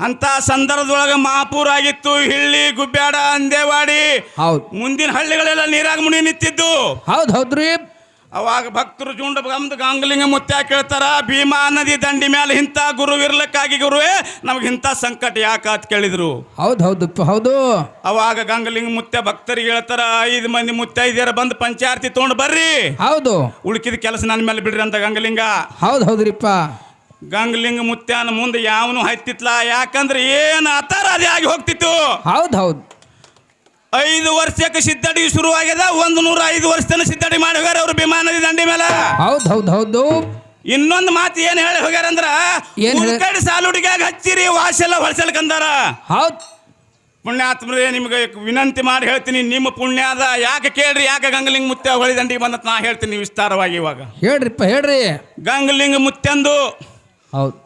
ಅಂತ ಸಂದರ್ಭದೊಳಗ ಮಹಾಪೂರ್ ಆಗಿತ್ತು. ಹಿಳ್ಳಿ ಗುಬ್ಬ್ಯಾಡ ಅಂದೇವಾಡಿ. ಹೌದು. ಮುಂದಿನ ಹಳ್ಳಿಗಳೆಲ್ಲ ನೀರಾಗ ಮುಣಿ ನಿಂತಿದ್ದು. ಹೌದು ಹೌದ್ರಿ ಅವಾಗ ಭಕ್ತರು ಜುಂಡ ಬಂದು ಗಾಂಗಲಿಂಗ ಮುತ್ಯ ಕೇಳ್ತಾರ ಭೀಮಾ ನದಿ ದಂಡಿ ಮೇಲೆ ಇಂಥ ಗುರು ಇರ್ಲಿಕ್ಕಾಗಿ ಗುರುವೇ ನಮ್ಗೆ ಇಂಥ ಸಂಕಟ ಯಾಕ ಅಂತ ಕೇಳಿದ್ರು. ಹೌದು ಹೌದು ಹೌದು. ಅವಾಗ ಗಂಗಲಿಂಗ ಮುತ್ಯ ಭಕ್ತರಿಗೆ ಹೇಳ್ತಾರ ಐದು ಮಂದಿ ಮುತ್ತೈದ್ಯರ ಬಂದು ಪಂಚಾಯತಿ ತೊಗೊಂಡು ಬರ್ರಿ. ಹೌದು. ಉಳ್ಕಿದ ಕೆಲಸ ನನ್ನ ಮೇಲೆ ಬಿಡ್ರಿ ಅಂತ ಗಂಗಲಿಂಗ. ಹೌದು ಹೌದ್ರಿಪ್ಪ ಗಂಗಲಿಂಗ ಮುತ್ಯಾನ ಮುಂದೆ ಯಾವನು ಹತ್ತಿತ್ಲ? ಯಾಕಂದ್ರೆ ಏನು ಅತಾರ ಅದೇ ಆಗಿ ಹೋಗ್ತಿತ್ತು? ಹೌದು ಹೌದು ಐದು ವರ್ಷಕ್ಕೆ ಸಿದ್ಧಡಿ ಶುರುವಾಗ್ಯದ ಒಂದು ನೂರ ಐದು ವರ್ಷ ತನಕ ಸಿದ್ಧಡಿ ಮಾಡಿ ಹೋಗ್ಯಾರ ಅವ್ರು ವಿಮಾನದ ನದಿ ದಂಡಿ ಮೇಲೆ. ಹೌದು ಹೌದು ಹೌದು ಇನ್ನೊಂದು ಮಾತು ಏನ್ ಹೇಳಿ ಹೋಗ್ಯಾರ ಅಂದ್ರ ಏನ್ ಹೇಳಿ- ಕಡೆ ಸಾಲುಡಿಗ್ಯಾಗ ಹಚ್ಚಿರಿ ವಾಸೆಲ್ಲ ಹೊಳ್ಸಲ್ಕಂದಾರ ಹೌದು. ಪುಣ್ಯಾತ್ಮರೇ ನಿಮ್ಗೆ ವಿನಂತಿ ಮಾಡಿ ಹೇಳ್ತೀನಿ ನಿಮ್ಮ ಪುಣ್ಯದ ಯಾಕೆ ಕೇಳ್ರಿ ಯಾಕೆ ಗಂಗಲಿಂಗ ಮುತ್ಯ ಹೊಳಿ ದಂಡಿಗೆ ಬಂದತ್? ನಾ ಹೇಳ್ತೀನಿ ವಿಸ್ತಾರವಾಗಿ ಇವಾಗ. ಹೇಳ್ರಿಪ್ಪ ಹೇಳ್ರಿ. ಗಂಗಲಿಂಗ ಮುತ್ಯಂದು ಹೌದ್.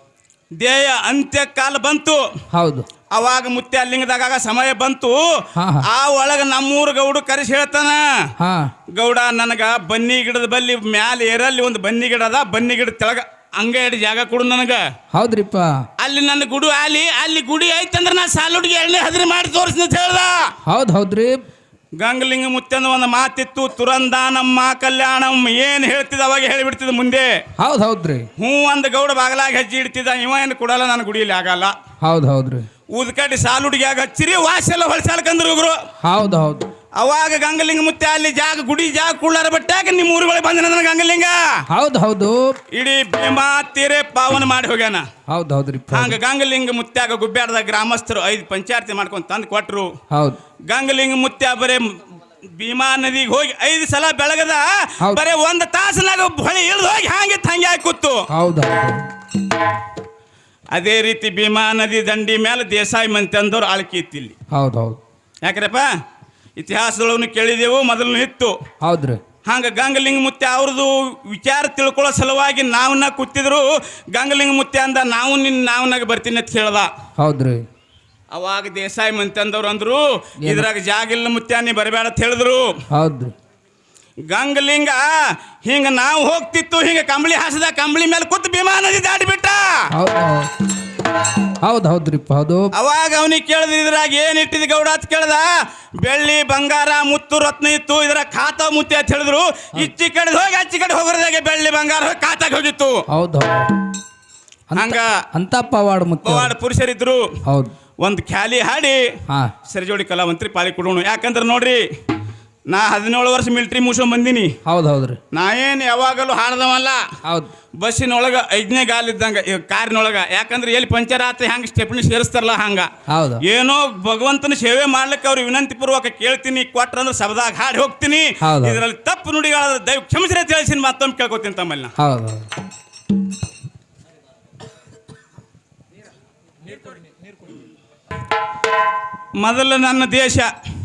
ದೇಹ ಅಂತ್ಯ ಕಾಲ ಬಂತು. ಹೌದು. ಅವಾಗ ಮುತ್ತೆ ಲಿಂಗದಾಗ ಸಮಯ ಬಂತು. ಆ ಒಳಗ ನಮ್ಮೂರ್ ಗೌಡ ಕರೆಸಿ ಹೇಳ್ತಾನ. ಗೌಡ ನನಗ ಬನ್ನಿ ಗಿಡದ ಬಲ್ಲಿ ಮ್ಯಾಲ ಏರಲ್ಲಿ ಒಂದು ಬನ್ನಿ ಗಿಡ ಅದ. ಬನ್ನಿ ಗಿಡ ತೆಳಗ ಹಂಗ ಎರಡು ಜಾಗ ಕೊಡು ನನಗ. ಹೌದ್ರಿಪ್ಪ. ಅಲ್ಲಿ ನನ್ನ ಗುಡು ಅಲ್ಲಿ ಅಲ್ಲಿ ಗುಡಿ ಐತಂದ್ರ ನಾ ಸಾಲುಡಿಗೆ ಎಣ್ಣೆ ಹದ್ರಿ ಮಾಡಿ ತೋರಿಸ್ನ ಅಂತ ಹೇಳ್ದ. ಹೌದ್ ಹೌದ್ರಿ. ಗಂಗಲಿಂಗ ಮುತ್ಯಂದ ಒಂದು ಮಾತಿತ್ತು ತುರಂದಾನಮ್ಮ ಕಲ್ಯಾಣಂ ಏನ್ ಹೇಳ್ತಿದ್ದ ಅವಾಗ ಹೇಳಿಬಿಡ್ತಿದ್ದ ಮುಂದೆ. ಹೌದ್ ಹೌದ್ರಿ. ಹ್ಞೂ ಒಂದು ಗೌಡ ಬಾಗಲಾಗ ಹೆಜ್ಜೆ ಇಡ್ತಿದ್ದ ಇವ ಏನು ಕೊಡಲ್ಲ ನಾನು ಗುಡಿಯಲ್ಲಿ ಆಗಲ್ಲ. ಹೌದ್ ಹೌದ್ರಿ. ಊದ್ಕಟ್ಟಿ ಸಾಲುಡಿಗ್ಯಾಗ ಹಚ್ಚಿರಿ ವಾಸೆಲ್ಲ ಹೊಳ್ಸಾಳ್ಕಂದ್ರು ಇವ್ರು. ಹೌದ್ ಹೌದು. ಅವಾಗ ಗಂಗಲಿಂಗ ಮುತ್ಯ ಅಲ್ಲಿ ಜಾಗ ಗುಡಿ ಜಾಗ ಕುಳ್ಳಾರ ಬಟ್ಟಾಗ ನಿಮ್ಮ ಊರುಗಳಿಗೆ ಬಂದ ನನ್ನ ಗಂಗಲಿಂಗ. ಹೌದ್ ಹೌದು. ಇಡೀ ಭೀಮಾ ತೀರೆ ಪಾವನ ಮಾಡಿ ಹೋಗ್ಯಾನ. ಹೌದ್ ಹೌದ್ರಿ. ಹಂಗ ಗಂಗಲಿಂಗ ಮುತ್ಯಾಗ ಗುಬ್ಬ್ಯಾಡದ ಗ್ರಾಮಸ್ಥರು ಐದು ಪಂಚಾಯತಿ ಮಾಡ್ಕೊಂಡು ತಂದು ಕೊಟ್ರು. ಹೌದ್. ಗಂಗಲಿಂಗ ಮುತ್ಯ ಬರೇ ಭೀಮಾ ನದಿಗೆ ಹೋಗಿ ಐದು ಸಲ ಬೆಳಗದ. ಬರೇ ಒಂದ್ ತಾಸನಾಗ ಹೊಳಿ ಇಳಿದು ಹೋಗಿ ಹಂಗಿತ್ತು ಹಂಗೆ ಕೂತು. ಹೌದ್ ಅದೇ ರೀತಿ ಭೀಮಾ ನದಿ ದಂಡಿ ಮೇಲೆ ದೇಸಾಯಿ ಮಂತೆ ಅಂದವ್ರು ಆಳ್ಕೆ ಇತ್ತು ಇಲ್ಲಿ. ಹೌದ್ ಹೌದು. ಯಾಕ್ರಪ್ಪ? ಇತಿಹಾಸದೊಳಗೂ ಕೇಳಿದೆವು ಮೊದಲು ಇತ್ತು. ಹೌದ್ರಿ. ಹಂಗ ಗಂಗಲಿಂಗ ಮುತ್ಯ ಅವ್ರದ್ದು ವಿಚಾರ ತಿಳ್ಕೊಳ್ಳೋ ಸಲುವಾಗಿ ನಾವನ್ನ ಕೂತಿದ್ರು ಗಂಗಲಿಂಗ ಮುತ್ಯ ಅಂದ ನಾವು ನಿನ್ನ ನಾವನಾಗ ಬರ್ತೀನಿ ಅಂತ ಹೇಳ್ದ. ಹೌದ್ರಿ. ಅವಾಗ ದೇಸಾಯಿ ಮಂತಂದವ್ರು ಅಂದ್ರು ಇದ್ರಾಗ ಜಾಗ ಇಲ್ಲ ಮುತ್ಯ ನೀ ಬರಬೇಡ ಅಂತ ಹೇಳಿದ್ರು. ಹೌದು. ಗಂಗಲಿಂಗ ಹಿಂಗ ನಾವು ಹೋಗ್ತಿತ್ತು ಹಿಂಗ ಕಂಬಳಿ ಹಾಸದ ಕಂಬಳಿ ಮೇಲೆ ಕೂತು ಭೀಮಾ ನದಿ ದಾಟಿಬಿಟ್ಟ ಹೌದ್ ಹೌದ್ ಹೌದ್ರಿಪ್ಪ ಹೌದು. ಅವಾಗ ಅವನಿಗೆ ಕೇಳಿದ ಇದ್ರಾಗ ಏನ್ ಇಟ್ಟಿದ್ ಗೌಡ ಅಂತ ಕೇಳ್ದ. ಬೆಳ್ಳಿ ಬಂಗಾರ ಮುತ್ತು ರತ್ನ ಇತ್ತು ಇದ್ರ ಖಾತ ಮುತ್ತಿ ಅಂತ ಹೇಳಿದ್ರು. ಇಚ್ಚಿ ಕಡೆ ಹೋಗಿ ಅಚ್ಚಿ ಕಡೆ ಹೋಗೋದಾಗೆ ಬೆಳ್ಳಿ ಬಂಗಾರ ಹೋಗಿ ಖಾತಾಗ ಹೋಗಿತ್ತು. ಹೌದ್ ಹೌದು. ಹಂಗ ಅಂತ ಪವಾಡ ಮುತ್ತು ಪವಾಡ ಪುರುಷರಿದ್ರು. ಹೌದ್. ಒಂದು ಖ್ಯಾಲಿ ಹಾಡಿ ಹಾ. ಸರಿಜೋಡಿ ಕಲಾವಂತ್ರಿ ಪಾಲಿ ಕೊಡೋಣ. ಯಾಕಂದ್ರೆ ನೋಡ್ರಿ ನಾ ಹದಿನೇಳು ವರ್ಷ ಮಿಲ್ಟ್ರಿ ಮುಗಿಸೋ ಬಂದಿನಿ. ಹೌದು ಹೌದ್ರಿ. ನಾ ಏನು ಯಾವಾಗಲೂ ಹಾಡ್ದವಲ್ಲ. ಹೌದು. ಬಸ್ಸಿನೊಳಗೆ ಐದನೇ ಗಾಲ್ ಇದ್ದಂಗ ಈ ಕಾರಿನೊಳಗೆ. ಯಾಕಂದ್ರೆ ಎಲ್ಲಿ ಪಂಚರ್ ಆತ ಹೆಂಗೆ ಸ್ಟೆಪ್ನಿ ಸೇರಿಸ್ತಾರಲ್ಲ ಹಂಗ. ಹೌದು. ಏನೋ ಭಗವಂತನ ಸೇವೆ ಮಾಡ್ಲಿಕ್ಕೆ ಅವ್ರು ವಿನಂತಿ ಪೂರ್ವಕ ಕೇಳ್ತೀನಿ ಕೊಟ್ರಂದ್ರೆ ಸಬದಾಗ ಹಾಡಿ ಹೋಗ್ತೀನಿ. ಹೌದು. ಇದರಲ್ಲಿ ತಪ್ಪು ನುಡಿಗಳಾದ ದಯವು ಕ್ಷಮಿಸ್ರೆ ತಿಳಿಸಿನ ಮತ್ತೊಮ್ಮೆ ಕೇಳ್ಕೊತೀನಿ ತಮ್ಮಲ್ಲಿ ನಾ. ಹೌದ್ ಹೌದು. ಮೊದಲು ನನ್ನ ದೇಶ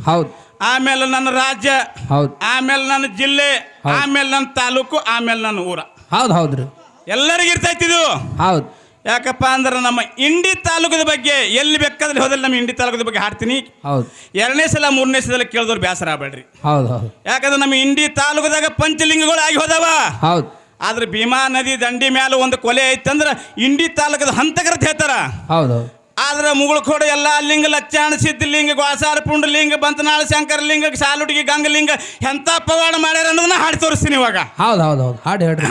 ಹೌದು. ಆಮೇಲೆ ನನ್ನ ರಾಜ್ಯ ಹೌದು. ಆಮೇಲೆ ನನ್ನ ಜಿಲ್ಲೆ ಆಮೇಲೆ ನನ್ನ ತಾಲೂಕು ಆಮೇಲೆ ನನ್ನ ಊರ. ಹೌದು ಹೌದ್ರಿ ಎಲ್ಲರಿಗೂ ಇರ್ತೈತಿ ಇದು? ಹೌದು. ಯಾಕಪ್ಪ ಅಂದ್ರೆ ನಮ್ಮ ಇಂಡಿ ತಾಲೂಕದ ಬಗ್ಗೆ ಎಲ್ಲಿ ಬೇಕಾದ್ರೆ ಹೋದಲ್ಲಿ ನಮ್ಮ ಇಂಡಿ ತಾಲೂಕದ ಬಗ್ಗೆ ಹಾಡ್ತೀನಿ. ಹೌದು. ಎರಡನೇ ಸಲ ಮೂರನೇ ಸಲ ಕೇಳಿದವ್ರು ಬೇಸರ ಆಗ್ಬೇಡ್ರಿ. ಹೌದು ಹೌದು. ಯಾಕಂದ್ರೆ ನಮ್ಮ ಇಂಡಿ ತಾಲೂಕದಾಗ ಪಂಚಲಿಂಗಗಳು ಆಗಿ ಹೋದವ. ಹೌದು. ಆದ್ರೆ ಭೀಮಾ ನದಿ ದಂಡಿ ಮ್ಯಾಲ ಒಂದು ಕೊಲೆ ಐತಂದ್ರೆ ಇಂಡಿ ತಾಲೂಕದ ಹಂತಕರ ಹೇಳ್ತಾರ. ಹೌದ್ ಹೌದ್. ಆದ್ರೆ ಮುಗುಳ್ಕೋಡು ಎಲ್ಲ ಲಿಂಗ ಲಚ್ಚಾಣ ಸಿದ್ಧಲಿಂಗ ಗೋಸಾರ ಪುಂಡಲಿಂಗ ಬಂತನಾಳ ಶಂಕರಲಿಂಗ ಸಾಲುಟಿಗೆ ಗಂಗಲಿಂಗ ಎಂತ ಪವಾಡ ಮಾಡ್ಯಾರ ಅನ್ನೋದನ್ನ ಹಾಡಿ ತೋರಿಸ್ತೀನಿ ಇವಾಗ. ಹೌದು ಹೌದು ಹೌದು. ಹಾಡು ಹೇಳ್ರಿ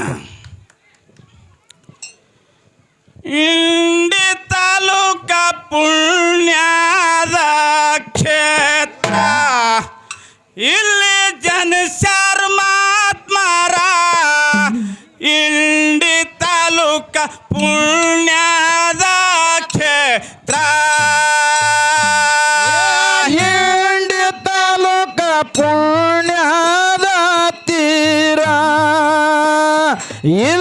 ಇಂಡಿ ತಾಲೂಕ ಪುಣ್ಯದ ಕ್ಷೇತ್ರ. ಇಲ್ಲಿ ಜನ ಮಾತ್ಮಾರ. ಇಂಡಿ ತಾಲೂಕ ಪುಣ್ಯದ ಇಲ್ಲಿ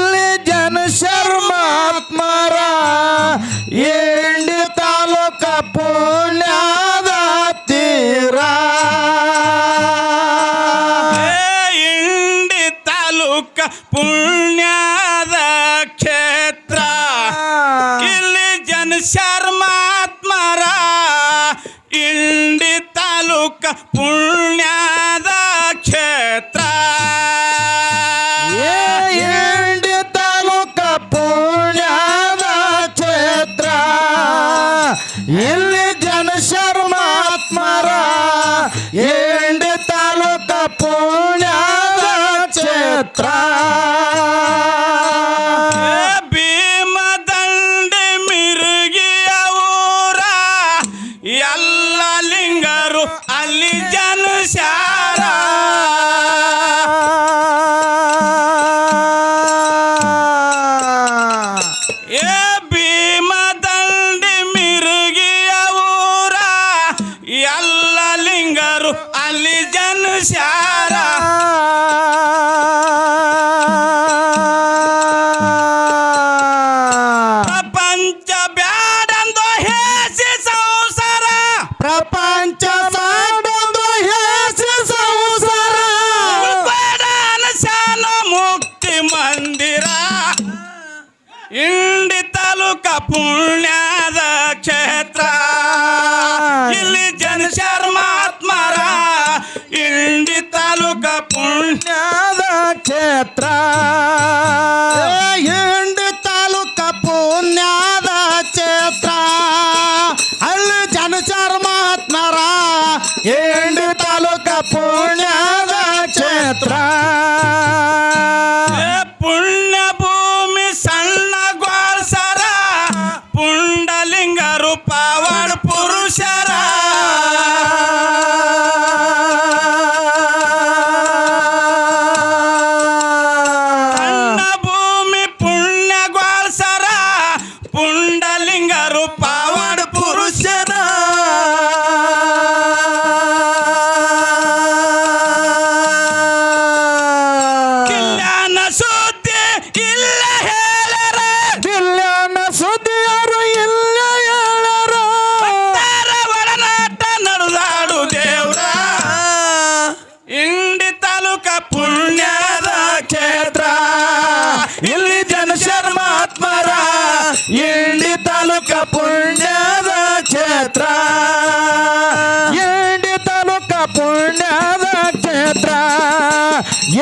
ಇಲ್ಲಿ ಜನ ಶರ್ಮಾತ್ಮರ ಏ ಇಂಡಿ ತಾಲೂಕ ಪುಣ್ಯದ ಕ್ಷೇತ್ರ. ಇಂಡಿ ತಾಲೂಕ ಪುಣ್ಯದ ಕ್ಷೇತ್ರ.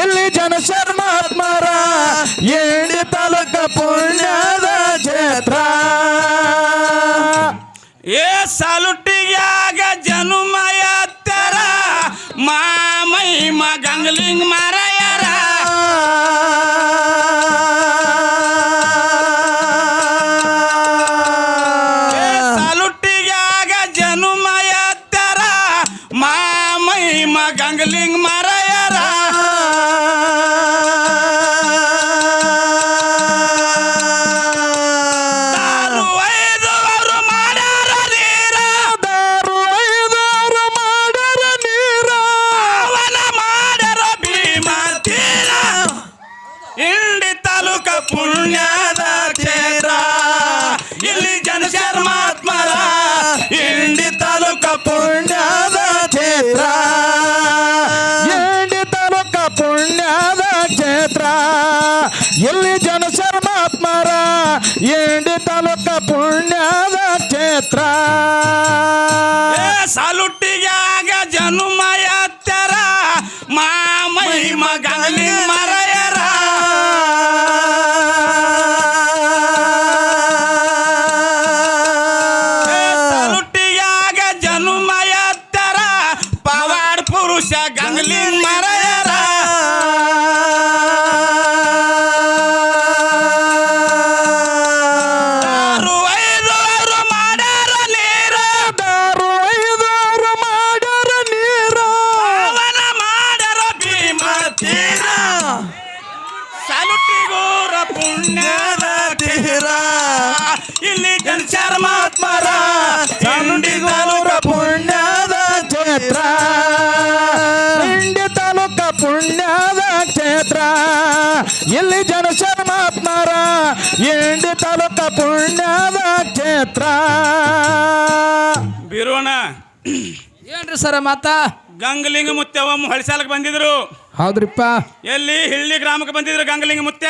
ಇಲ್ಲಿ ಜನ ಶರ್ಮಾತ್ಮರ ಇಂಡಿ ತಾಲೂಕ ಪುಣ್ಯದ ಕ್ಷೇತ್ರ. ಏ ಸಾಲುಟ್ಟಿಗ್ಯಾಗ ಜನುಮಯ ತರ ಮಾಮೈ ಮಗಂಗ್ಲಿಂಗ್ ಮರಯರ ಮಾಮೈ ಮಗಂಗ್ಲಿಂಗ್ ಮರಯರ ಎಂಡಿ ತಾಲೂಕ ಪುಣ್ಯದ ಕ್ಷೇತ್ರ. ಏ ಸಾಲುಟ್ಟಿಗ್ಯಾಗ ಜನುಮಯ ತರ ಮಾಮೈ ಇಲ್ಲಿ ಜನ ಶರ್ಮಾತ್ಮರ ಇಂಡಿ ತಾಲೂಕ ಪುಣ್ಯದ ಕ್ಷೇತ್ರ. ಬಿರೋಣ ಏನ್ರಿ ಸರ ಮಾತ? ಗಂಗಲಿಂಗ ಮುತ್ಯ ಒಮ್ಮೆ ಹೊಳಿಸಾಲಕ್ಕೆ ಬಂದಿದ್ರು. ಹೌದ್ರಿಪ್ಪ. ಎಲ್ಲಿ? ಹಿಳ್ಳಿ ಗ್ರಾಮಕ್ಕೆ ಬಂದಿದ್ರು ಗಂಗಲಿಂಗ ಮುತ್ಯ.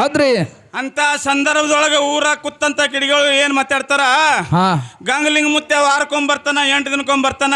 ಹೌದ್ರಿ. ಅಂತ ಸಂದರ್ಭದೊಳಗೆ ಊರ ಕುತ್ತಂತ ಕಿಡಿಗಳು ಏನ್ ಮಾತಾಡ್ತಾರ? ಹಾ. ಗಂಗಲಿಂಗ ಮುತ್ಯ ವಾರಕ್ಕೊಂಡ್ ಬರ್ತಾನ ಎಂಟು ದಿನಕ್ಕೊಂಡ್ ಬರ್ತಾನ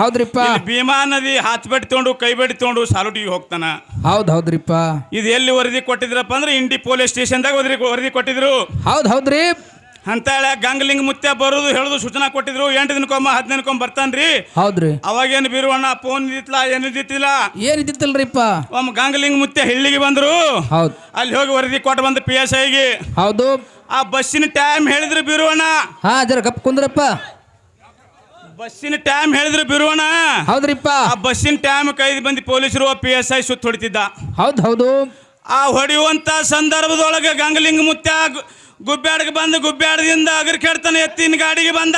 ಹೌದ್ರಿಪ್ಪ. ಇಲ್ಲಿ ಭೀಮಾ ನದಿ ಹಾತ್ಬೇಡಿ ತಗೊಂಡು ಕೈ ಬೆಟ್ಟಿ ತಗೊಂಡು ಸಾಲುಟಿಗೆ ಹೋಗ್ತಾನ. ಹೌದ್ ಹೌದ್ರಿಪ್ಪ. ಇದು ಎಲ್ಲಿ ವರದಿ ಕೊಟ್ಟಿದ್ರಪ್ಪ ಅಂದ್ರೆ ಇಂಡಿ ಪೊಲೀಸ್ ಸ್ಟೇಷನ್ದಾಗ ವರದಿ ವರದಿ ಕೊಟ್ಟಿದ್ರು. ಹೌದ್ ಹೌದ್ರಿ. ಅಂತೇಳಿ ಗಂಗಲಿಂಗ ಮುತ್ಯ ಬರೋದು ಹೇಳುದು ಸೂಚನಾ ಕೊಟ್ಟಿದ್ರು. ಎಂಟು ದಿನಕ್ಕೊಮ್ಮ ಹತ್ತು ದಿನಕ್ಕೊಮ್ಮ ಬರ್ತಾನ್ರಿ. ಹೌದ್ರಿ. ಅವಾಗೇನು ಬೀರುವಣ್ಣ ಫೋನ್ ಇದ್ದಿತ್ತಲ್ಲ? ಏನು ಇದ್ದಿತ್ತಿಲ್ಲ ಏನಿದ್ದಿತ್ತಲ್ರಿಪ್ಪ ಒಮ್ಮ ಗಂಗಲಿಂಗ ಮುತ್ಯ ಹಳ್ಳಿಗೆ ಬಂದ್ರು. ಹೌದು. ಅಲ್ಲಿ ಹೋಗಿ ವರದಿ ಕೊಟ್ಟು ಬಂದು ಪಿ ಎಸ್ ಐಗೆ ಹೌದು. ಆ ಬಸ್ಸಿನ ಟೈಮ್ ಹೇಳಿದ್ರು ಬೀರುವಣ್ಣ. ಹಾ ಜರ ಗಪ್ ಕುಂದ್ರಪ್ಪ. ಬಸ್ಸಿನ ಟೈಮ್ ಹೇಳಿದ್ರು ಬಿರುವಣ ಹೌದ್ರಿಪ್ಪ. ಆ ಬಸ್ಸಿನ ಟೈಮ್ ಕೈದು ಬಂದು ಪೊಲೀಸರು ಪಿ ಎಸ್ ಐ ಸುತ್ತ ಹೊಡಿತಿದ್ದ. ಹೌದು ಹೌದು. ಆ ಹೊಡೆಯುವಂತ ಸಂದರ್ಭದೊಳಗೆ ಗಂಗಲಿಂಗ ಮುತ್ಯ ಗು- ಗುಬ್ಬ್ಯಾಡಿಗೆ ಬಂದು ಗುಬ್ಬ್ಯಾಡದಿಂದ ಅಗರ್ ಕೆಡ್ತಾನೆ ಎತ್ತಿನ ಗಾಡಿಗೆ ಬಂದ.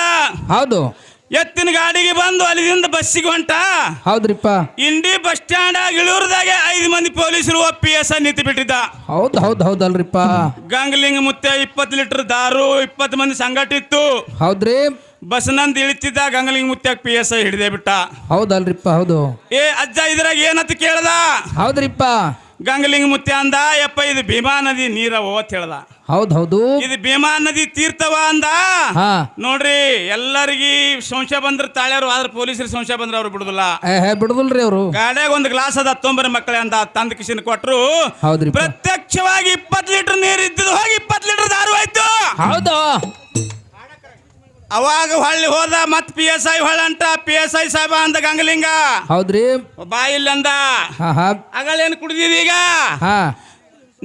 ಹೌದು. ಎತ್ತಿನ ಗಾಡಿಗೆ ಬಂದು ಅಲ್ಲಿಂದ ಬಸ್ಸಿಗೆ ಹೊಂಟ. ಹೌದ್ರಿಪ್ಪ. ಇಂಡಿ ಬಸ್ ಸ್ಟ್ಯಾಂಡ್ ಇಳಿಯೂರ್ದಾಗೆ ಐದು ಮಂದಿ ಪೊಲೀಸರು ಪಿ ಎಸ್ ಐ ನಿಂತು ಬಿಟ್ಟಿದ್ದ. ಹೌದು ಹೌದು ಹೌದಲ್ರಿಪ್ಪ. ಗಂಗ್ಲಿಂಗ್ ಮುತ್ಯ ಇಪ್ಪತ್ತು ಲೀಟರ್ ದಾರು ಇಪ್ಪತ್ತು ಮಂದಿ ಸಂಗಟ ಇತ್ತು. ಹೌದ್ರಿ. ಬಸ್ನಂದ್ ಇಳಿತಿದ್ದ ಗಂಗ್ಲಿಂಗ್ ಮುತ್ಯ ಪಿ ಎಸ್ ಐ ಹಿಡಿದೇ ಬಿಟ್ಟ. ಹೌದಲ್ರಿಪ್ಪ ಹೌದು. ಏ ಅಜ್ಜ ಇದ್ರಾಗ ಏನಂತ ಕೇಳ್ದ? ಹೌದ್ರಿಪ್ಪ. ಗಂಗ್ಲಿಂಗ್ ಮುತ್ಯ ಅಂದ ಯಪ್ಪ ಇದು ಭೀಮಾ ನದಿ ನೀರ ಓತ್ ಹೇಳ್ದ. ಹೌದ್ ಹೌದು. ಇದು ಭೀಮಾ ನದಿ ತೀರ್ಥವ ಅಂದ. ಹಾ. ನೋಡ್ರಿ ಎಲ್ಲರಿಗಿ ಸಂಶಯ ಬಂದ್ರ ತಾಳ್ಯಾರು ಆದ್ರೆ ಪೊಲೀಸರು ಸಂಶಯ ಬಂದ್ರ ಅವ್ರು ಬಿಡುದಿಲ್ಲ. ಏ ಹೇ ಬಿಡುದಿಲ್ರಿ ಅವರು. ಗಾಡ್ಯಾಗ ಒಂದು ಗ್ಲಾಸ್ ಅದ ತೊಂಬರಿ ಮಕ್ಕಳೇ ಅಂತ ತಂದ ಕಿಶನ್ ಕೊಟ್ರು. ಹೌದ್ರಿ ಪ್ರತ್ಯಕ್ಷವಾಗಿ ಇಪ್ಪತ್ತು ಲೀಟರ್ ನೀರು ಇದ್ದಿದ್ದು ಹೋಗಿ ಇಪ್ಪತ್ತು ಲೀಟರ್ ದಾರು ಆಯ್ತು ಹೌದು. ಅವಾಗ ಹೊಳ್ಳಿ ಹೋದ ಮತ್ ಪಿ ಎಸ್ ಐ ಹೊಳ್ಳಂಟ ಪಿ ಎಸ್ ಐ ಸಾಹೇಬ ಅಂದ ಗಂಗಲಿಂಗ. ಹೌದ್ರಿ. ಬಾಯಿಲ್ ಅಂದ. ಹಾ ಹಾ. ಅಗಳೇನು ಕುಡಿದಿದೀ ಈಗ? ಹಾ.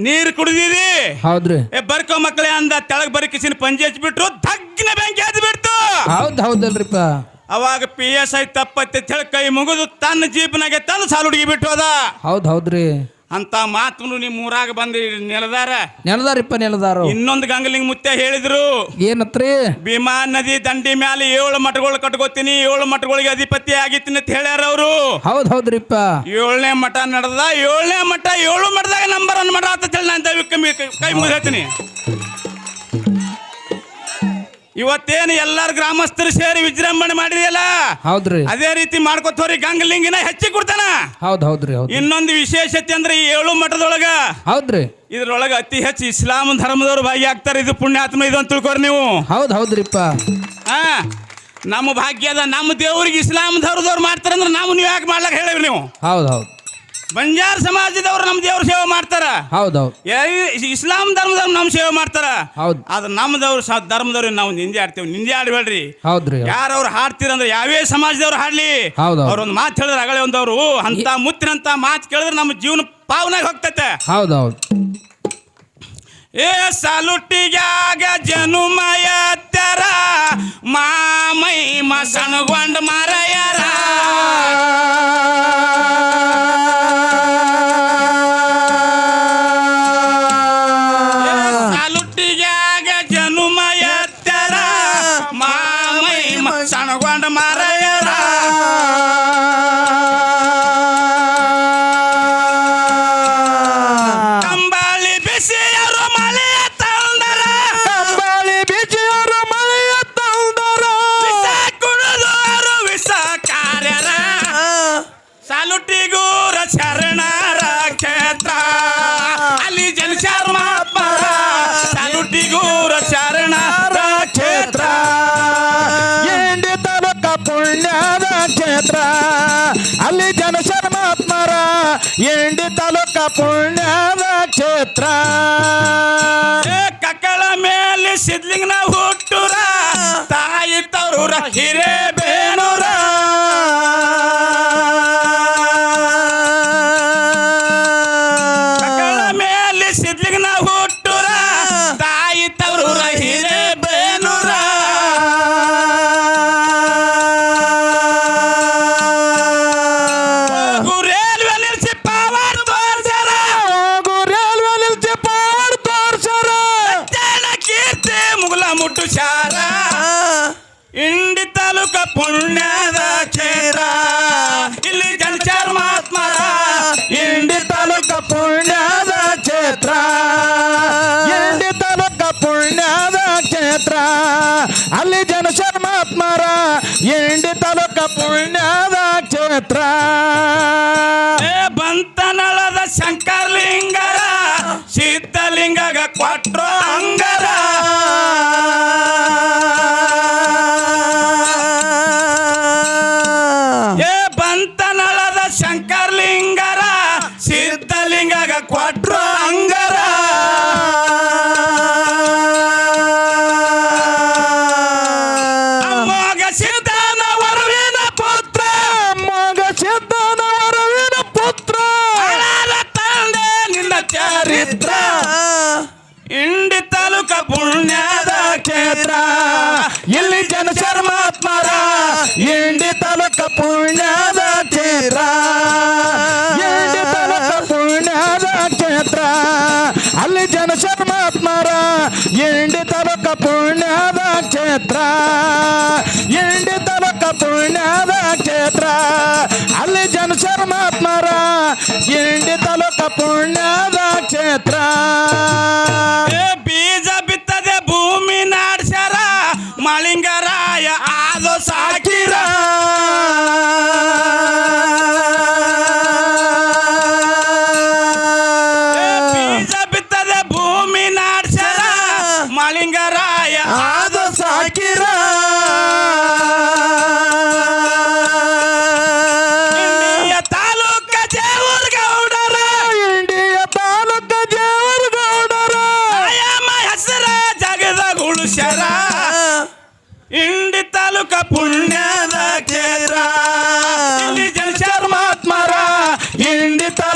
ನೀರು ಕುಡಿದಿದಿ ಹೌದ್ರಿ. ಏ ಬರ್ಕೋ ಮಕ್ಕಳೇ ಅಂದ ತೆಳಗ್ ಬರಿ ಕಿಸಿನ ಪಂಜಿ ಹಚ್ಬಿಟ್ರು ತಗ್ಗಿನ ಬೆಂಕಿ ಹಚ್ಚಿ ಬಿಡ್ತು ಹೌದ್ ಹೌದಲ್ರಿಪ್ಪ. ಅವಾಗ ಪಿ ಎಸ್ ಐ ತಪ್ಪತ್ತೆ ಹೇಳಿ ಕೈ ಮುಗಿದು ತನ್ನ ಜೀಪ್ನಾಗೆ ತಂದು ಸಾಲು ಹುಡುಗಿ ಬಿಟ್ಟು ಹೋದ. ಹೌದ್ ಹೌದ್ರಿ. ಅಂತ ಮಾತು ನಿಮ್ಮ ಊರಾಗ ಬಂದು ನೆಲದಾರ? ನೆಲದಾರಿಪ್ಪ ನೆಲದಾರು. ಇನ್ನೊಂದು ಗಂಗಲಿಂಗ ಮುತ್ಯ ಹೇಳಿದ್ರು. ಏನತ್ರಿ? ಭೀಮಾ ನದಿ ದಂಡಿ ಮ್ಯಾಲೆ ಏಳು ಮಠಗಳು ಕಟ್ಕೋತೀನಿ ಏಳು ಮಠಗಳಿಗೆ ಅಧಿಪತಿ ಆಗಿತ್ತೀನಿ ಅಂತ ಹೇಳ್ಯಾರ ಅವರು. ಹೌದ್ ಹೌದ್ರಿಪ್ಪ ಏಳನೇ ಮಠ ನಡೆದ ಏಳನೇ ಮಠ ಏಳು ಮಠದಾಗ ನಂಬರ್ ಒನ್ ಮಠ ಅಂತ ಹೇಳಿ ನಾನು ದಯವಿಟ್ಟು ಕೈ ಮುಗಿದು ಹೇಳ್ತೀನಿ. ಇವತ್ತೇನು ಎಲ್ಲಾರು ಗ್ರಾಮಸ್ಥರು ಸೇರಿ ವಿಜೃಂಭಣೆ ಮಾಡಿದೆಯಲ್ಲ? ಹೌದ್ರಿ. ಅದೇ ರೀತಿ ಮಾಡ್ಕೋತವ್ರಿ ಗಂಗಲಿಂಗಿನ ಹೆಚ್ಚಿ ಕೊಡ್ತಾನ. ಹೌದ್ ಹೌದ್ರಿ ಹೌದ್ ಇನ್ನೊಂದು ವಿಶೇಷತೆ ಅಂದ್ರೆ ಈ ಏಳು ಮಠದೊಳಗ ಹೌದ್ರಿ. ಇದ್ರೊಳಗ ಅತಿ ಹೆಚ್ಚು ಇಸ್ಲಾಂ ಧರ್ಮದವ್ರು ಭಾಗಿಯಾಗ್ತಾರೆ ಇದು ಪುಣ್ಯಾತ್ಮ ಇದು ಅಂತ ತಿಳ್ಕೊರಿ ನೀವು. ಹೌದ್ ಹೌದ್ರಿಪ್ಪ. ಹಾ ನಮ್ಮ ಭಾಗ್ಯದ ನಮ್ಮ ದೇವ್ರಿಗೆ ಇಸ್ಲಾಂ ಧರ್ಮದವ್ರು ಮಾಡ್ತಾರೆ ಅಂದ್ರೆ ನಾವು ನೀವು ಯಾಕೆ ಮಾಡ್ಲಾಕ ಹೇಳಿರಿ ನೀವು? ಹೌದ್ ಹೌದ್. ಬಂಜಾರ ಸಮಾಜದವರು ನಮ್ಮ ದೇವ್ರ ಸೇವೆ ಮಾಡ್ತಾರ. ಹೌದೌದು. ಇಸ್ಲಾಂ ಧರ್ಮದವ್ರು ನಮ್ ಸೇವೆ ಮಾಡ್ತಾರ. ಹೌದು. ಅದ್ ನಮ್ದವ್ರು ಧರ್ಮದವ್ರಿಗೆ ಧರ್ಮದವ್ರು ನಾವು ನಿಂದೆ ಆಡ್ತೇವೆ ನಿಂದೆ ಆಡ್ಬೇಡ್ರಿ. ಹೌದ್ರಿ ಯಾರು ಹಾಡ್ತೀರ ಅಂದ್ರೆ ಯಾವೇ ಸಮಾಜದವ್ರು ಹಾಡ್ಲಿ. ಹೌದು. ಅವ್ರೊಂದು ಮಾತು ಹೇಳಿದ್ರೆ ಅಗಳೇ ಒಂದವ್ರು ಅಂತ ಮುತ್ತಿನಂತ ಮಾತು ಕೇಳಿದ್ರೆ ನಮ್ಮ ಜೀವನ ಪಾವನಾಗ ಹೋಗ್ತೈತೆ. ಹೌದೌದು. ಏ ಸಾಲುಟ್ಟಿಗ್ಯಾಗ ಜನುಮಯ ತರ ಮಾಮೈ ಮಸಣಗೊಂಡ ಮಾರಯರ ಎಂಡಿ ತಾಲೂಕ ಪುಣ್ಯದ ಕ್ಷೇತ್ರ. ಕಕ್ಕಳ ಮೇಲೆ ಸಿದ್ಲಿಂಗನ ಹುಟ್ಟುರ. ತಾಯಿ ತರೂರ ಹಿರೇ ಶಾರ ಇಂಡಿ ತಾಲೂಕ ಪುಣ್ಯದ ಕ್ಷೇತ್ರ. ಇಲ್ಲಿ ಜನಚಾರ ಮಹಾತ್ಮರ ಇಂಡಿ ತಾಲೂಕ ಪುಣ್ಯದ ಕ್ಷೇತ್ರ. ಇಂಡಿ ತಾಲೂಕ ಪುಣ್ಯದ ಕ್ಷೇತ್ರ. ಅಲ್ಲಿ ಜನಚಾರ ಶರ್ಮಾತ್ಮರ ಇಂಡಿ ತಾಲೂಕ ಪುಣ್ಯದ ಕ್ಷೇತ್ರ. ಬಂತನಳದ ಶಂಕರಲಿಂಗರ ಸಿದ್ಧಲಿಂಗಗ ಕೊಟ್ರು ಅಂಗರ. ಇಂಡಿ ತಾಲೂಕ ಪುಣ್ಯದ ಕ್ಷೇತ್ರ ಅಲ್ಲಿ ಜನ ಶರ್ಮಾತ್ಮರ ಇಂಡಿ ತಾಲೂಕ ಪುಣ್ಯದ ಕ್ಷೇತ್ರ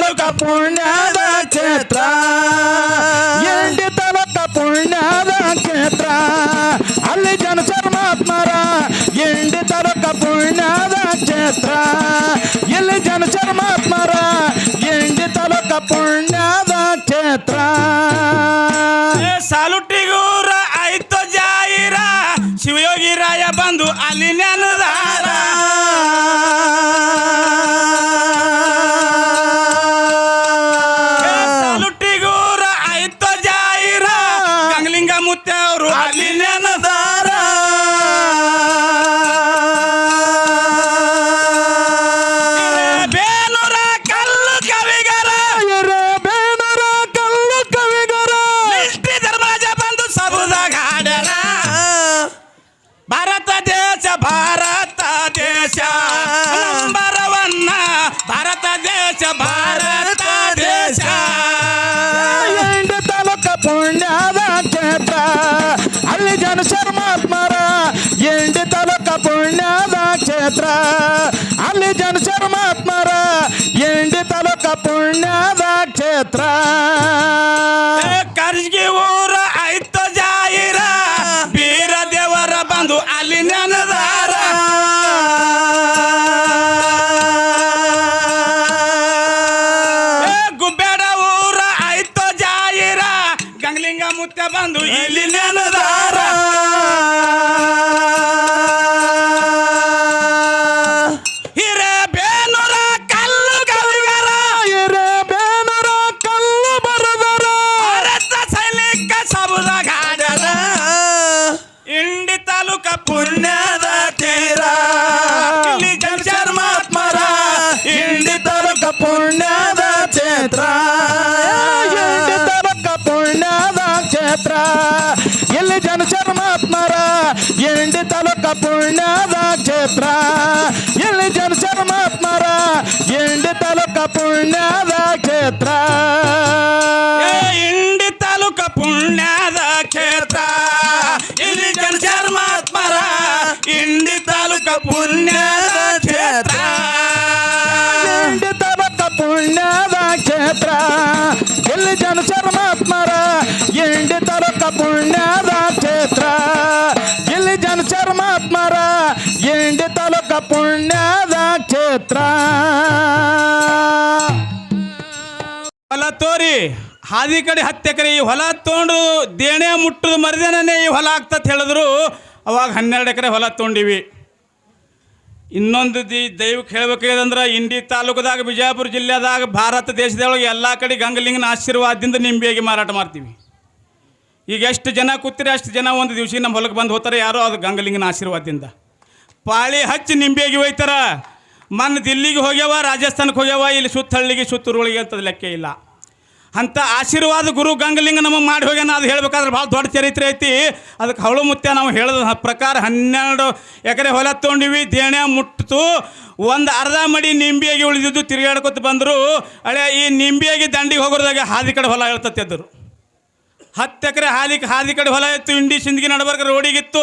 ಇಂಡಿ ತಾಲೂಕ ಪುಣ್ಯದ ಕ್ಷೇತ್ರ ಇಂಡಿ ತಾಲೂಕ ಪುಣ್ಯದ ಕ್ಷೇತ್ರ ಅಲ್ಲಿ ಜನ ಶರ್ಮಾತ್ಮರ ಇಂಡಿ ತಾಲೂಕ ಪುಣ್ಯದ ಕ್ಷೇತ್ರ ಇಲ್ಲಿ ಜನ ಶರ್ಮಾತ್ಮರ ಇಂಡಿ ತಾಲೂಕ ಪುಣ್ಯದ ಕ್ಷೇತ್ರ ಏ ಅಲ್ಲಿ ಜನ ಶರ್ಮಾತ್ಮರ ಎಂಡಿ ತಾಲೂಕ ಪುಣ್ಯದ ಕ್ಷೇತ್ರ. ಕರ್ಜಗಿ ಪುಣ್ಯದ ಕ್ಷೇತ್ರ ಇಲ್ಲಿ ಜನ ಶರ್ಮಾತ್ಮರ ಎಂಡಿ ತಾಲೂಕ ಪುಣ್ಯದ ಪುಣ್ಯದ ಕ್ಷೇತ್ರ. ಹೊಲ ತೋರಿ, ಹಾದಿ ಕಡೆ ಹತ್ತು ಎಕರೆ ಈ ಹೊಲ ತೊಗೊಂಡು ದೇಣೆ ಮುಟ್ಟದ ಮರದೇನೇ ಈ ಹೊಲ ಆಗ್ತತ್ ಹೇಳಿದ್ರು. ಅವಾಗ ಹನ್ನೆರಡು ಎಕರೆ ಹೊಲ ತೊಗೊಂಡಿವಿ. ಇನ್ನೊಂದು ದಿ ದೈವಕ್ಕೆ ಹೇಳ್ಬೇಕಂದ್ರೆ ಇಂಡಿ ತಾಲೂಕದಾಗ, ಬಿಜಾಪುರ ಜಿಲ್ಲೆದಾಗ, ಭಾರತ ದೇಶದೊಳಗೆ ಎಲ್ಲ ಕಡೆ ಗಂಗಲಿಂಗನ ಆಶೀರ್ವಾದದಿಂದ ನಿಂಬೆಗೆ ಮಾರಾಟ ಮಾಡ್ತೀವಿ. ಈಗ ಎಷ್ಟು ಜನ ಕೂತಿರಿ, ಅಷ್ಟು ಜನ ಒಂದು ದಿವಸ ನಮ್ಮ ಹೊಲಕ್ಕೆ ಬಂದು ಹೋಗ್ತಾರೆ, ಯಾರೋ ಅದು ಗಂಗಲಿಂಗನ ಆಶೀರ್ವಾದದಿಂದ. ಪಾಳಿ ಹಚ್ಚಿ ನಿಂಬೆಗೆ ಒಯ್ತಾರ. ಮನ್ ದಿಲ್ಲಿಗೆ ಹೋಗ್ಯಾವ, ರಾಜಸ್ಥಾನಕ್ಕೆ ಹೋಗ್ಯಾವ, ಇಲ್ಲಿ ಸುತ್ತಳ್ಳಿಗೆ ಸುತ್ತೂರುಗಳಿಗೆ ಅಂತದ ಲೆಕ್ಕ ಇಲ್ಲ. ಅಂಥ ಆಶೀರ್ವಾದ ಗುರು ಗಂಗಲಿಂಗ ನಮಗೆ ಮಾಡಿ ಹೋಗ್ಯಾನ ಅದು ಹೇಳ್ಬೇಕಾದ್ರೆ ಭಾಳ ದೊಡ್ಡ ಚರಿತ್ರೆ ಐತಿ. ಅದಕ್ಕೆ ಹವಳು ಮುತ್ಯ ನಾವು ಹೇಳಿದ ಪ್ರಕಾರ ಹನ್ನೆರಡು ಎಕರೆ ಹೊಲ ತೊಗೊಂಡಿವಿ ದೇಣೆ ಮುಟ್ಟಿತು ಒಂದು ಅರ್ಧ ಮಡಿ ನಿಂಬಿಯಾಗಿ ಉಳಿದಿದ್ದು ತಿರುಗಾಡ್ಕೊತ ಬಂದರು. ಅಳೆ ಈ ನಿಂಬಿಯಾಗಿ ದಂಡಿಗೆ ಹೋಗೋದಾಗ ಹಾದಿ ಕಡೆ ಹೊಲ ಹೇಳ್ತತ್ತಿದ್ದರು ಹತ್ತು ಎಕರೆ ಹಾಲಿ ಹಾದಿ ಕಡೆ ಹೊಲ ಇತ್ತು ಇಂಡಿ ಸಿಂದಗಿ ನಡಬರ್ಗ ರೋಡಿಗಿತ್ತು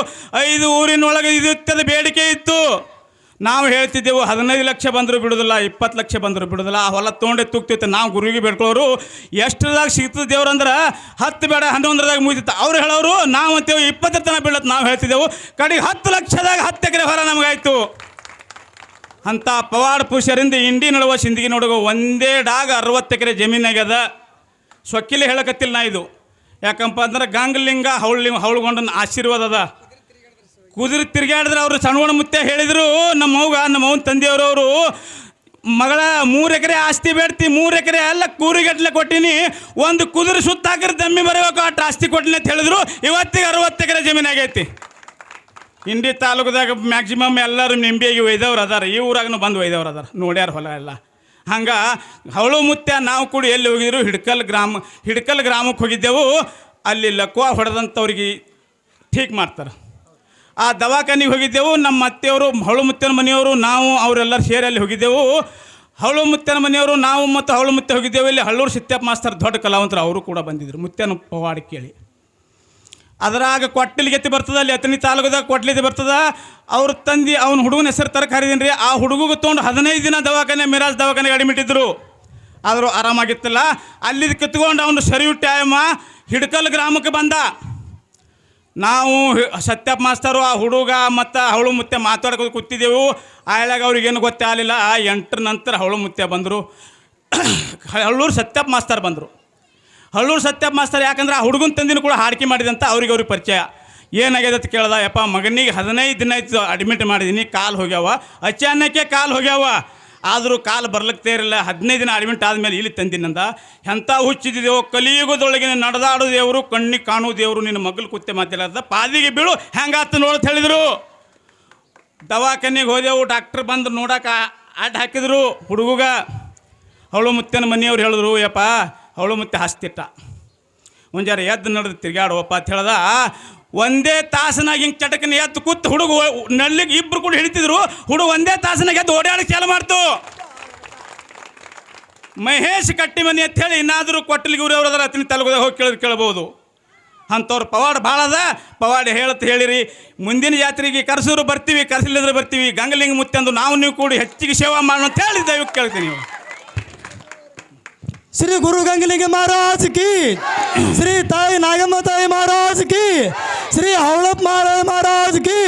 ಐದು ಊರಿನೊಳಗೆ ಇದು ಇತ್ತದ ಬೇಡಿಕೆ ಇತ್ತು. ನಾವು ಹೇಳ್ತಿದ್ದೆವು, ಹದಿನೈದು ಲಕ್ಷ ಬಂದರೂ ಬಿಡೋದಿಲ್ಲ ಇಪ್ಪತ್ತು ಲಕ್ಷ ಬಂದರೂ ಬಿಡೋದಿಲ್ಲ ಆ ಹೊಲ ತೊಗೊಂಡೆ ತೂಗ್ತಿತ್ತು, ನಾವು ಗುರುವಿಗೆ ಬೇಡ್ಕೊಳ್ಳೋರು. ಎಷ್ಟರದಾಗ ಸಿಗ್ತದೆ ದೇವ್ರಂದ್ರೆ ಹತ್ತು ಬೇಡ, ಹನ್ನೊಂದರದಾಗ ಮುಗಿತಿತ್ತು. ಅವ್ರು ಹೇಳೋರು, ನಾವು ಅಂತೇವು, ಇಪ್ಪತ್ತರ ತನಕ ಬೀಳತ್ತೆ ನಾವು ಹೇಳ್ತಿದ್ದೆವು. ಕಡೆಗೆ ಹತ್ತು ಲಕ್ಷದಾಗ ಹತ್ತು ಎಕರೆ ಹೊಲ ನಮಗಾಯ್ತು. ಅಂತ ಪವಾಡ ಪುರುಷರಿಂದ ಇಂಡಿ ನಡುವ ಸಿಂದಗಿ ನೋಡುವ ಒಂದೇ ಡಾಗ ಅರವತ್ತು ಎಕರೆ ಜಮೀನಾಗ್ಯದ. ಸೊಕ್ಕಿಲೆ ಹೇಳಕತ್ತಿಲ್ಲ ನಾ ಇದು. ಯಾಕಂಪ ಅಂದ್ರೆ ಗಂಗಲಿಂಗ ಹೌಳಿಂಗ ಹೌಳ್ಗೊಂಡನ ಆಶೀರ್ವಾದ ಅದ. ಕುದುರೆ ತಿರ್ಗ್ಯಾಡಿದ್ರೆ ಅವರು ಸಣ್ಣ ಮುತ್ತೆ ಹೇಳಿದರು, ನಮ್ಮ ಅವ್ಗ ನಮ್ಮ ಅವನ ತಂದೆಯವರು ಮಗಳ ಮೂರು ಎಕರೆ ಆಸ್ತಿ ಬೇಡ್ತಿ, ಮೂರು ಎಕರೆ ಎಲ್ಲ ಕೂರಿಗಟ್ಲೆ ಕೊಟ್ಟಿನಿ. ಒಂದು ಕುದುರೆ ಸುತ್ತ ಹಾಕಿದ್ರೆ ದಮ್ಮಿ ಬರಬೇಕು ಅಷ್ಟು ಆಸ್ತಿ ಕೊಟ್ಟಿನಿ ಅಂತ ಹೇಳಿದ್ರು. ಇವತ್ತಿಗೆ ಅರವತ್ತು ಎಕರೆ ಜಮೀನು ಆಗೈತಿ. ಇಂಡಿ ತಾಲೂಕದಾಗ ಮ್ಯಾಕ್ಸಿಮಮ್ ಎಲ್ಲರೂ ನಿಂಬಿಯಾಗಿ ಒಯ್ದವ್ರು ಅದಾರ. ಈ ಊರಾಗೂ ಬಂದು ಒಯ್ದವ್ರು ಅದಾರ. ನೋಡ್ಯಾರ ಹೊಲ ಎಲ್ಲ. ಹಂಗೆ ಹವಳು ಮುತ್ಯ ನಾವು ಕೂಡ ಎಲ್ಲಿ ಹೋಗಿದ್ರು? ಹಿಡ್ಕಲ್ ಗ್ರಾಮ, ಹಿಡ್ಕಲ್ ಗ್ರಾಮಕ್ಕೆ ಹೋಗಿದ್ದೆವು. ಅಲ್ಲಿ ಲಕ್ವ ಹೊಡೆದಂಥವ್ರಿಗೆ ಠೀಕ್ ಮಾಡ್ತಾರೆ. ಆ ದವಾಖಾನಿಗೆ ಹೋಗಿದ್ದೆವು. ನಮ್ಮ ಅತ್ತೆಯವರು, ಹವಳು ಮನೆಯವರು, ನಾವು ಅವರೆಲ್ಲರೂ ಸೇರಿ ಅಲ್ಲಿ ಹೋಗಿದ್ದೆವು. ಹವಳು ಮನೆಯವರು, ನಾವು ಮತ್ತು ಹವಳು ಮುತ್ತೆ ಹೋಗಿದ್ದೆವು. ಇಲ್ಲಿ ಹಳ್ಳೂರು ಸಿತ್ತಪ್ಪ ಮಾಸ್ತರ್ ದೊಡ್ಡ ಕಲಾವಂತರು, ಅವರು ಕೂಡ ಬಂದಿದ್ದರು ಮುತ್ಯನ ಪವಾಡ ಕೇಳಿ. ಅದರಾಗ ಕೊಟ್ಟಲಿಗೆ ಎತ್ತಿ ಬರ್ತದ ಅಲ್ಲಿ ಎತ್ತನಿ ತಾಲೂಕದಾಗ ಕೊಟ್ಲಿಗೆ ಬರ್ತದ ಅವ್ರ ತಂದಿ ಅವ್ನ ಹುಡುಗನ ಹೆಸರು ತರಕ ಹರಿದೀನಿ ರೀ ಆ ಹುಡುಗಗೆ ತೊಗೊಂಡು ಹದಿನೈದು ದಿನ ದವಾಖಾನೆ ಮಿರಾಜ್ ದವಾಖಾನೆಗೆ ಅಡ್ಮಿಟ್ ಇದ್ದರು ಆದರೂ ಆರಾಮಾಗಿತ್ತಲ್ಲ ಅಲ್ಲಿದ್ದು ಕಿತ್ಕೊಂಡು ಅವನು ಸರಿ ಟೈಮ ಹಿಡ್ಕಲ್ ಗ್ರಾಮಕ್ಕೆ ಬಂದ ನಾವು ಸತ್ಯಪ್ಪ ಮಾಸ್ತರು ಆ ಹುಡುಗ ಮತ್ತು ಅವಳು ಮುತ್ತೆ ಮಾತಾಡ್ಕೊಂಡು ಕೂತಿದ್ದೆವು ಆಯಾಗ ಅವ್ರಿಗೇನು ಗೊತ್ತೇ ಆಗಲಿಲ್ಲ ಎಂಟರ ನಂತರ ಅವಳು ಮುತ್ತೆ ಬಂದರು ಹಳ್ಳೂರು ಸತ್ಯಪ್ಪ ಮಾಸ್ತರ್ ಬಂದರು ಹಳ್ಳೂರು ಸತ್ಯಪ್ಪ ಮಾಸ್ತರ್ ಯಾಕಂದ್ರೆ ಆ ಹುಡುಗನ ತಂದಿನ ಕೂಡ ಹಾಡಿಕೆ ಮಾಡಿದಂತ ಅವ್ರಿಗೆ ಅವ್ರಿಗೆ ಪರಿಚಯ. ಏನಾಗ್ಯದ ಅಂತ ಕೇಳ್ದ, ಯಪ್ಪ, ಮಗನಿಗೆ ಹದಿನೈದು ದಿನ ಆಯ್ತು ಅಡ್ಮಿಟ್ ಮಾಡಿದ್ದೀನಿ ಕಾಲು ಹೋಗ್ಯಾವ. ಅಚಾನಕ್ಕೆ ಕಾಲು ಹೋಗ್ಯಾವ. ಆದರೂ ಕಾಲು ಬರ್ಲಿಕ್ಕೆ ಇರಲಿಲ್ಲ. ಹದಿನೈದು ದಿನ ಅಡ್ಮಿಟ್ ಆದಮೇಲೆ ಇಲ್ಲಿ ತಂದಿನಂದ ಎಂಥ ಹುಚ್ಚಿದ್ದೇವು ಕಲಿಯುಗದೊಳಗಿನ ನಡೆದಾಡೋ ದೇವರು, ಕಣ್ಣಿಗೆ ಕಾಣೋ ದೇವರು, ನಿನ್ನ ಮಗಲು ಕುತ್ತೆ ಮಾತಾಡದ. ಪಾದಿಗೆ ಬೀಳು, ಹೆಂಗಾತು ನೋಡೋದು ಹೇಳಿದರು. ದವಾಖಾನೆಗೆ ಹೋದೆವು ಡಾಕ್ಟ್ರ್ ಬಂದು ನೋಡಕ್ಕೆ ಅಡ್ಡ ಹಾಕಿದ್ರು ಹುಡುಗಗ. ಅವಳು ಮುತ್ತೇನ ಮನೆಯವ್ರು ಹೇಳಿದ್ರು, ಯಪ್ಪ ಅವಳು ಮತ್ತೆ ಹಸ್ತಿಟ್ಟ. ಮುಂಜಾನೆ ಎದ್ದು ನಡೆದು ತಿರ್ಗಾಡುವಪ್ಪ ಅಂತ ಹೇಳ್ದ, ಒಂದೇ ತಾಸನಾಗ ಹಿಂಗೆ ಚಟಕನ ಎದ್ದು ಕೂತ್ ಹುಡುಗ ನಲ್ಲಿಗೆ ಇಬ್ರು ಕೂಡ ಹಿಡಿತಿದ್ರು, ಹುಡುಗ ಒಂದೇ ತಾಸನಾಗ ಎದ್ದು ಓಡಾಡಕ್ಕೆ ಚಾಲು ಮಾಡ್ತು. ಮಹೇಶ್ ಕಟ್ಟಿ ಮನೆ ಅಂತ ಹೇಳಿ ಇನ್ನಾದರೂ ಕೊಟ್ಟಲಿಗೆ ಇವ್ರು ಅದರ ಹತ್ತಿನ ತಲುಗದ ಹೋಗಿ ಕೇಳಿದ್ರೆ ಕೇಳ್ಬೋದು. ಅಂಥವ್ರು ಪವಾಡ ಭಾಳ ಅದ. ಪವಾಡ ಹೇಳತ್ ಹೇಳಿರಿ, ಮುಂದಿನ ಜಾತ್ರೆಗೆ ಕರ್ಸೂರು ಬರ್ತೀವಿ ಕರ್ಸಲಿದ್ರೆ ಬರ್ತೀವಿ, ಗಂಗಲಿಂಗ ಮುತ್ತಂದು ನಾವು ನೀವು ಕೂಡಿ ಹೆಚ್ಚಿಗೆ ಸೇವಾ ಮಾಡೋಣ ಅಂತ ಹೇಳಿ ದಯವಿಟ್ಟು ಕೇಳ್ತೀನಿ ನೀವು ಶ್ರೀ ಗುರು ಗಂಗಲಿಂಗ ಮಹಾರಾಜ್ ಕಿ ಶ್ರೀ ತಾಯಿ ನಾಗಮ್ಮ ತಾಯಿ ಮಹಾರಾಜ್ ಕಿ ಶ್ರೀ ಹವಳಪ್ಪ ಮಹಾರಾಜ್ ಮಹಾರಾಜ್ ಕಿ